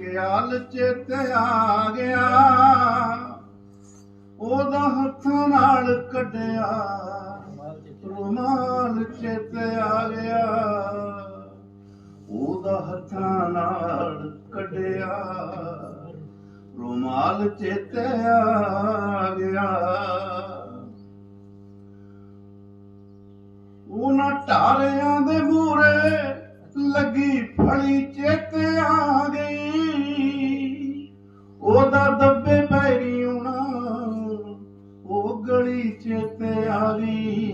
ਖਿਆਲ ਚੇਤੇ ਆ ਗਿਆ। ਉਹਦਾ ਹੱਥਾਂ ਨਾਲ ਕੱਢਿਆ। ਰੁਮਾਲ ਚੇਤੇ ਆ ਗਿਆ। ਉਹਦਾ ਹੱਥਾਂ ਨਾਲ ਕੱਢਿਆ। ਰੁਮਾਲ ਚੇਤੇ ਆ ਗਿਆ। ਉਹਨਾਂ ਟਾਰਿਆਂ ਦੇ ਮੂਰੇ ਲੱਗੀ ਫਲੀ ਚੇਤੇ ਆ ਗਲੀ ਚੇਤੇ ਆ ਗਈ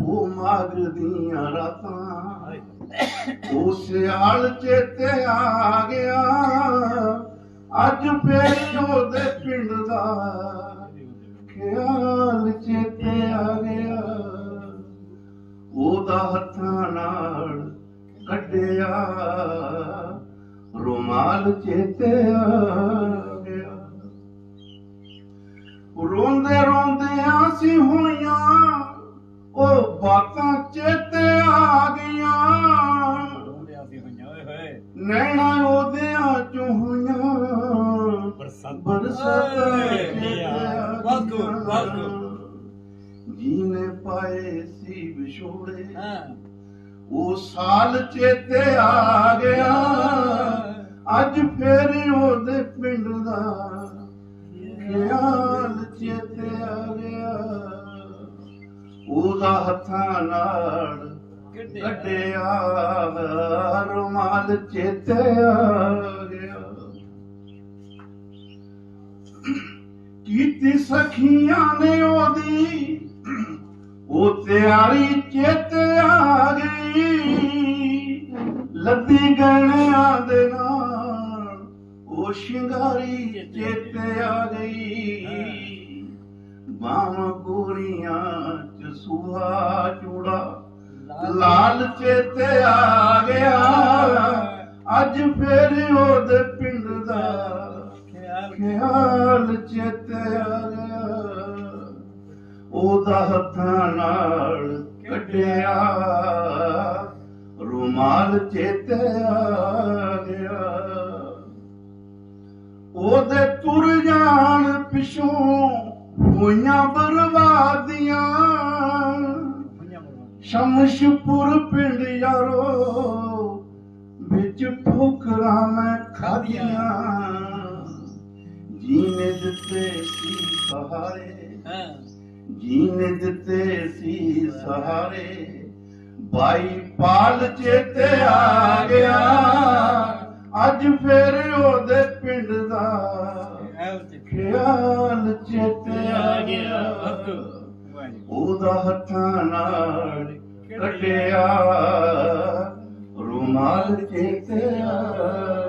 ਉਹ ਮਾਗਰ ਦੀਆਂ ਰਾਤਾਂ ਉਹ ਸਿਆਲ ਚੇਤੇ ਆ ਗਿਆ। ਅੱਜ ਫੇਰ ਉਹਦੇ ਪਿੰਡ ਦਾ ਖਿਆਲ ਚੇਤੇ ਆ ਗਿਆ। ਉਹਦਾ ਹੱਥਾਂ ਨਾਲ ਕੱਢਿਆ। ਰੁਮਾਲ ਚੇਤੇ ਆ ਰੋਂਦੇ ਰੋਂਦੇ ਆਸੀ ਹੋਈਆਂ ਉਹ ਬਾਤਾਂ ਚੇਤੇ ਆ ਗਈਆਂ। ਨੈਣਾ ਉਹਦਿਆਂ ਚੋਂ ਹੋਈਆਂ। ਬਰਸਾਤਾਂ। ਚੇਤੇ ਆ ਗਈਆਂ। ਜੀਨੇ ਪਾਏ ਸੀ ਵਿਛੋੜੇ ਉਹ ਸਾਲ ਚੇਤੇ ਆ ਗਿਆ। ਅੱਜ ਫੇਰ ਉਹਦੇ ਪਿੰਡ ਦਾ ਖਿਆਲ ਚੇਤੇ ਆ ਗਿਆ ਉਹਦਾ ਹੱਥਾਂ ਨਾਲ ਕੱਢਿਆ ਰੁਮਾਲ ਚੇਤੇ ਆ ਗਿਆ। ਕੀਤੀ ਸਖੀਆਂ ਨੇ ਉਹਦੀ, ਉਹ ਤਿਆਰੀ ਚੇਤੇ ਆ ਗਈ। ਲੱਦੀ ਗਹਿਣਿਆਂ ਦੇ ਨਾਲ ਸ਼ਿੰਗਾਰੀ ਚੇਤੇ ਆ ਗਈ। ਬਾਹਾਂ ਗੋਰੀਆਂ ਚ ਸੁਹਾ ਚੂੜਾ ਲਾਲ ਚੇਤੇ ਆ ਗਿਆ। ਅੱਜ ਫੇਰ ਉਹਦੇ ਪਿੰਡ ਦਾ ਖਿਆਲ ਚੇਤੇ ਆ ਗਿਆ। ਉਹਦਾ ਹੱਥਾਂ ਨਾਲ ਕੱਢਿਆ। ਰੁਮਾਲ ਚੇਤੇ ਆ ਗਿਆ। ਉਹਦੇ ਤੁਰ ਜਾਣ ਪਿਛੋਂ ਹੋਈਆਂ ਬਰਬਾਦੀਆਂ। ਸ਼ਮਸ਼ਪੁਰ ਪਿੰਡ ਯਾਰੋ ਵਿੱਚ ਠੋਕਰਾਂ ਮੈਂ ਖਾਦੀਆਂ ਜੀਨੇ ਦਿੱਤੇ ਸੀ ਸਹਾਰੇ। ਜੀਨੇ ਦਿੱਤੇ ਸੀ ਸਹਾਰੇ। ਬਾਈ ਪਾਲ ਚੇਤੇ ਆ ਗਿਆ। ਅੱਜ ਫੇਰ ਉਹਦੇ ਪਿੰਡ ਦਾ ਖਿਆਲ ਚੇਤੇ ਆ ਗਿਆ। ਉਹਦਾ ਹੱਥਾਂ ਨਾਲ ਕੱਢਿਆ। ਰੁਮਾਲ ਚੇਤੇ ਆ।